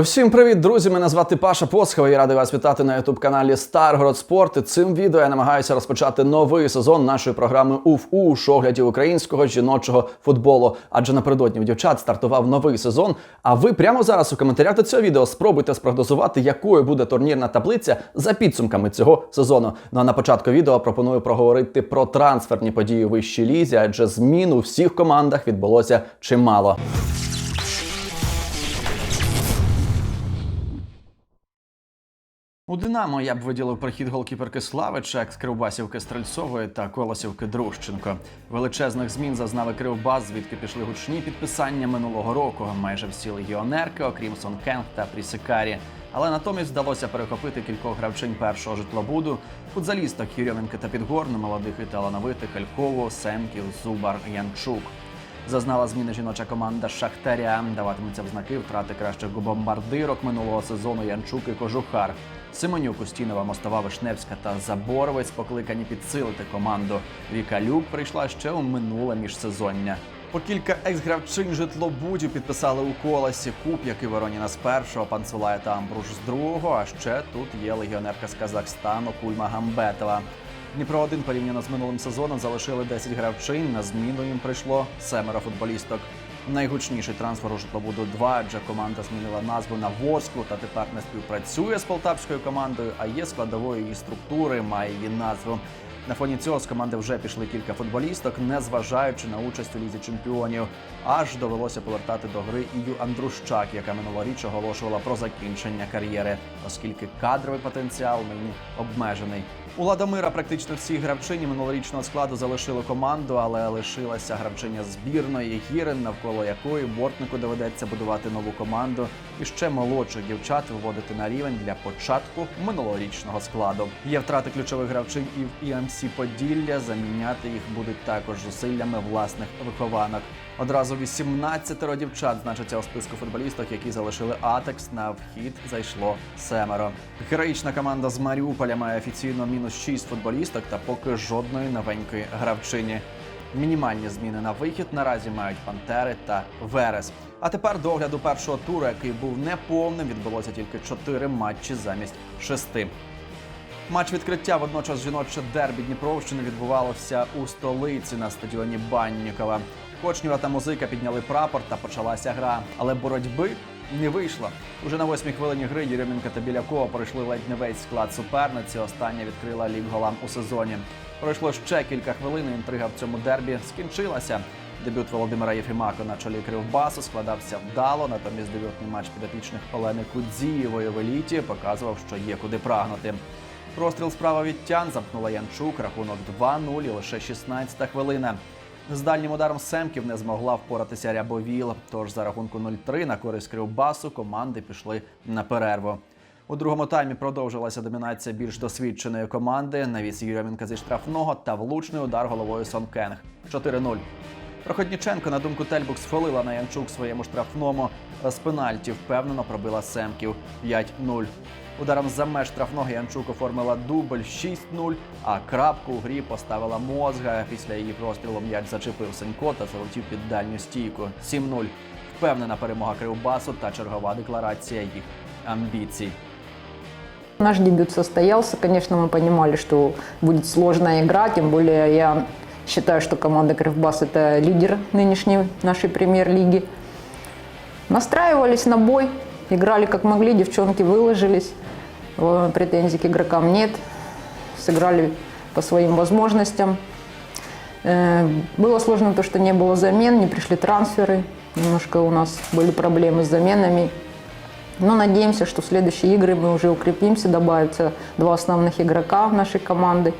Всім привіт, друзі! Мене звати Паша Посхова. Я радий вас вітати на ютуб каналі Старгород Спорт. І Цим відео я намагаюся розпочати новий сезон нашої програми УФУ оглядів українського жіночого футболу. Адже напередодні у дівчат стартував новий сезон. А ви прямо зараз у коментарях до цього відео спробуйте спрогнозувати, якою буде турнірна таблиця за підсумками цього сезону. Ну а на початку відео пропоную проговорити про трансферні події у вищій лізі, адже змін у всіх командах відбулося чимало. У Динамо я б виділив прихід голкіперки Славича, екс-кривбасівки Стрельцової та Колосівки Дружченко. Величезних змін зазнали Кривбас, звідки пішли гучні підписання минулого року. Майже всі легіонерки, окрім Сонкенг та Прісикарі. Але натомість вдалося перехопити кількох гравчинь першого житлобуду, футзалісток Юрьоменки та Підгорну, молодих і талановитих Елькову, Семків, Зубар, Янчук. Зазнала зміни жіноча команда Шахтаря. Даватиметься в знаки втрати кращих бомбардирок минулого сезону Янчук і Кожухар. Симонюк, Устінова, Мостова, Вишневська та Заборовець покликані підсилити команду. Віка Люк прийшла ще у минуле міжсезоння. По кілька екс-гравчинь житлобудів підписали у колесі Куб, який Вороніна з першого, Панцулая та Амбруш з другого. А ще тут є легіонерка з Казахстану Кульма Гамбетова. Дніпро 1 порівняно з минулим сезоном залишили 10 гравчинь. На зміну їм прийшло семеро футболісток. Найгучніший трансфер у житлобуду 2, адже команда змінила назву на Ворсклу та тепер не співпрацює з полтавською командою, а є складовою її структури, має її назву. На фоні цього з команди вже пішли кілька футболісток, не зважаючи на участь у лізі чемпіонів. Аж довелося повертати до гри Ію Андрущак, яка минулоріч оголошувала про закінчення кар'єри, оскільки кадровий потенціал нині обмежений. У Ладомира практично всі гравчині минулорічного складу залишили команду, але лишилася гравчиня збірної Гірин, навколо якої бортнику доведеться будувати нову команду і ще молодших дівчат виводити на рівень для початку минулорічного складу. Є втрати ключових гравчинь і в ІМС Поділля. Заміняти їх будуть також зусиллями власних вихованок. Одразу 18 дівчат значиться у списку футболісток, які залишили Атекс. На вхід зайшло семеро. Героїчна команда з Маріуполя має офіційно мінус 6 футболісток та поки жодної новенької гравчині. Мінімальні зміни на вихід наразі мають Пантери та Верес. А тепер до огляду першого туру, який був неповним, відбулося тільки 4 матчі замість 6. Матч відкриття водночас жіноче дербі Дніпровщини відбувалося у столиці на стадіоні Баннікова. Кочнєва та музика підняли прапор та почалася гра, але боротьби не вийшло. Уже на восьмій хвилині гри Єременка та Білякова пройшли ледь не весь склад суперниці. Остання відкрила лік голам у сезоні. Пройшло ще кілька хвилин. Інтрига в цьому дербі скінчилася. Дебют Володимира Єфімако на чолі Кривбасу складався вдало. Натомість дебютний матч підопічних Олени Кудзієвої в еліті показував, що є куди прагнути. Простріл справа від Тян замкнула Янчук, рахунок 2-0 і лише 16 хвилина. З дальнім ударом Семків не змогла впоратися Рябовіл. Тож за рахунку 0-3 на користь Кривбасу команди пішли на перерву. У другому таймі продовжилася домінація більш досвідченої команди. Навіс Юрьоменка зі штрафного та влучний удар головою Сон Кенг. 4-0. Проходніченко, на думку Тельбук, схвалила на Янчук своєму штрафному. З пенальті впевнено пробила Семків 5-0. Ударом за меж штрафного Янчук оформила дубль 6-0, а крапку у грі поставила мозга. Після її прострілу м'яч зачепив Сенько та залетів під дальню стійку. 7-0. Впевнена перемога Кривбасу та чергова декларація їх амбіцій. Наш дебют состоялся. Конечно, мы понимали, что будет сложная игра, тем более я считаю, что команда Кривбас – это лидер нынешней нашей премьер-лиги. Настраивались на бой, играли как могли, девчонки выложились, Э, претензий к игрокам нет, сыграли по своим возможностям. Э, Было сложно то, что не было замен, не пришли трансферы, немножко у нас были проблемы с заменами. Но надеемся, что в следующие игры мы уже укрепимся, добавятся два основных игрока нашей команды.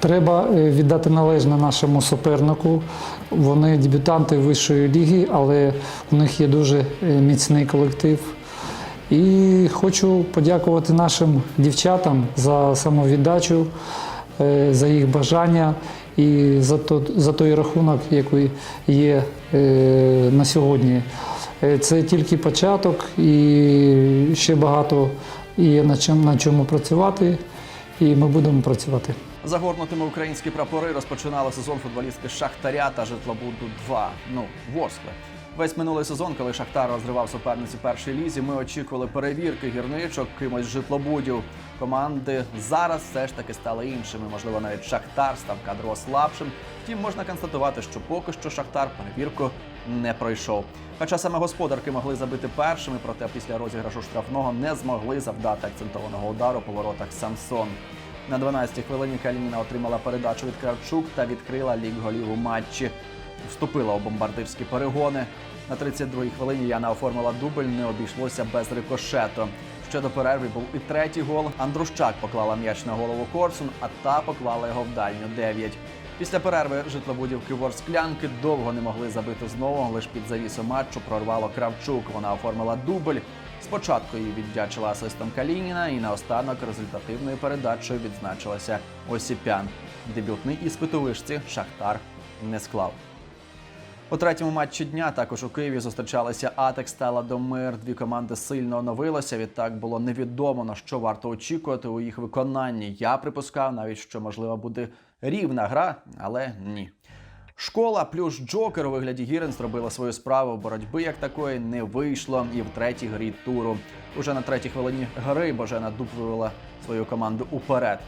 Треба е, віддати належне нашому супернику. Вони дебютанти вищої ліги, але у них є дуже е, міцний колектив. І хочу подякувати нашим дівчатам за самовіддачу, е, за їх бажання і за, за той рахунок, який є на сьогодні. Це тільки початок і ще багато є на чому працювати, і ми будемо працювати. Загорнутими українські прапори розпочинали сезон футболістки Шахтаря та Житлобуду 2. Ну, Ворскли. Весь минулий сезон, коли Шахтар розривав суперниці першій лізі, ми очікували перевірки гірничок кимось житлобудів. Команди зараз все ж таки стали іншими. Можливо, навіть Шахтар став кадрово слабшим. Втім, можна констатувати, що поки що Шахтар перевірку не пройшов. Хоча саме господарки могли забити першими, проте після розіграшу штрафного не змогли завдати акцентованого удару по воротах Самсон. На 12-й хвилині Калініна отримала передачу від Кравчук та відкрила лік голів у матчі. Вступила у бомбардирські перегони. На 32-й хвилині Яна оформила дубль, не обійшлося без рикошету. Ще до перерви був і третій гол. Андрущак поклала м'яч на голову Корсун, а та поклала його в дальню 9. Після перерви житлобудівки Ворсклянки довго не могли забити знову. Лиш під завісу матчу прорвало Кравчук. Вона оформила дубль. Спочатку її віддячила асистом Калініна, і наостанок результативною передачею відзначилася Осіпян. Дебютний іспит у вишці Шахтар не склав. У третьому матчі дня також у Києві зустрічалися Атекс та Ладомир. Дві команди сильно оновилися. Відтак було невідомо на що варто очікувати у їх виконанні. Я припускав навіть, що можливо буде рівна гра, але ні. Школа плюс Джокер у вигляді Гірен зробила свою справу. Боротьби як такої не вийшло і в третій грі туру. Уже на третій хвилині гри Божена Дуб вивела свою команду уперед.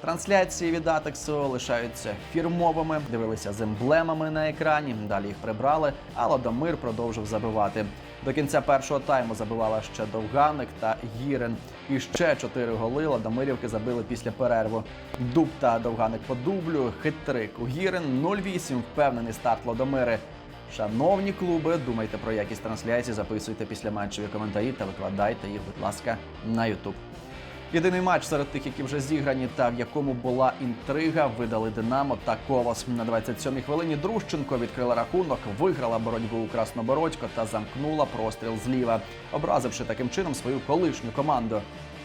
Трансляції від Атексу лишаються фірмовими, дивилися з емблемами на екрані. Далі їх прибрали, а Ладомир продовжив забивати. До кінця першого тайму забивала ще Довганик та Гірен. І ще чотири голи Ладомирівки забили після перерву. Дуб та Довганик по дублю, хитрик у Гірен 0-8, впевнений старт Ладомири. Шановні клуби, думайте про якість трансляції, записуйте після матчеві коментарі та викладайте їх, будь ласка, на YouTube. Єдиний матч серед тих, які вже зіграні, та в якому була інтрига, видали Динамо та Колос. На 27-й хвилині Друщенко відкрила рахунок, виграла боротьбу у Краснобородько та замкнула простріл зліва, образивши таким чином свою колишню команду.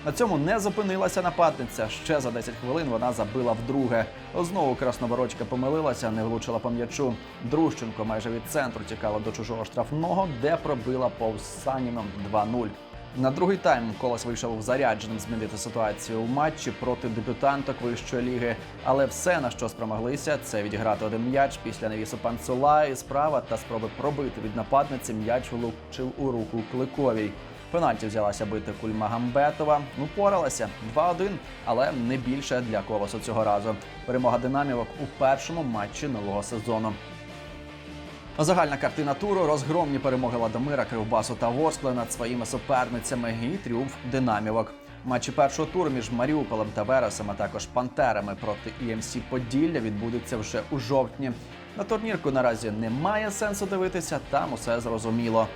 На цьому не зупинилася нападниця. Ще за 10 хвилин вона забила вдруге. Знову Краснобородька помилилася, не влучила по м'ячу. Друщенко майже від центру тікала до чужого штрафного, де пробила повз Саніном 2-0. На другий тайм Колос вийшов зарядженим змінити ситуацію у матчі проти дебютанток вищої ліги. Але все на що спромоглися, це відіграти один м'яч після навісу панцула і справа та спроби пробити від нападниці м'яч влучив у руку Кликовій. Пенальті взялася бити Кульма Гамбетова. Упоралася 2-1, але не більше для колосу цього разу. Перемога динамівок у першому матчі нового сезону. Загальна картина туру розгромні перемоги Ладомира, Кривбасу та Ворскли над своїми суперницями і тріумф динамівок. Матчі першого туру між Маріуполем та Вересом, а також Пантерами проти ІМС Поділля відбудуться вже у жовтні. На турнірку наразі немає сенсу дивитися, там усе зрозуміло.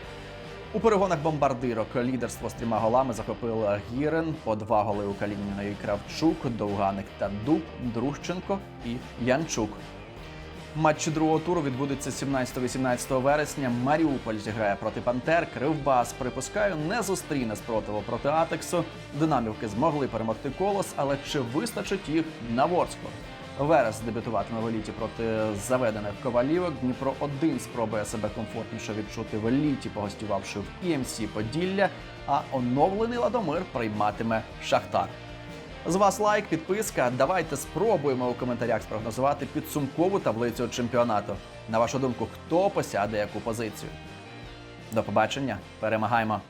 У перегонах бомбардирок лідерство з трьома голами захопила Гірен, по два голи у Калініної Кравчук, Довганик та Дуб, Друщенко і Янчук. Матчі другого туру відбудуться 17-18 вересня. Маріуполь зіграє проти Пантер. Кривбас припускаю, не зустріне спротиву проти Атексу. Динамівки змогли перемогти колос, але чи вистачить їх на Ворску? Верес дебютуватиме в еліті проти заведених ковалівок. Дніпро 1 спробує себе комфортніше відчути в еліті, погостювавши в ІМС Поділля. А оновлений Ладомир прийматиме Шахтар. З вас лайк, підписка. Давайте спробуємо у коментарях спрогнозувати підсумкову таблицю чемпіонату. На вашу думку, хто посяде яку позицію? До побачення, перемагаємо!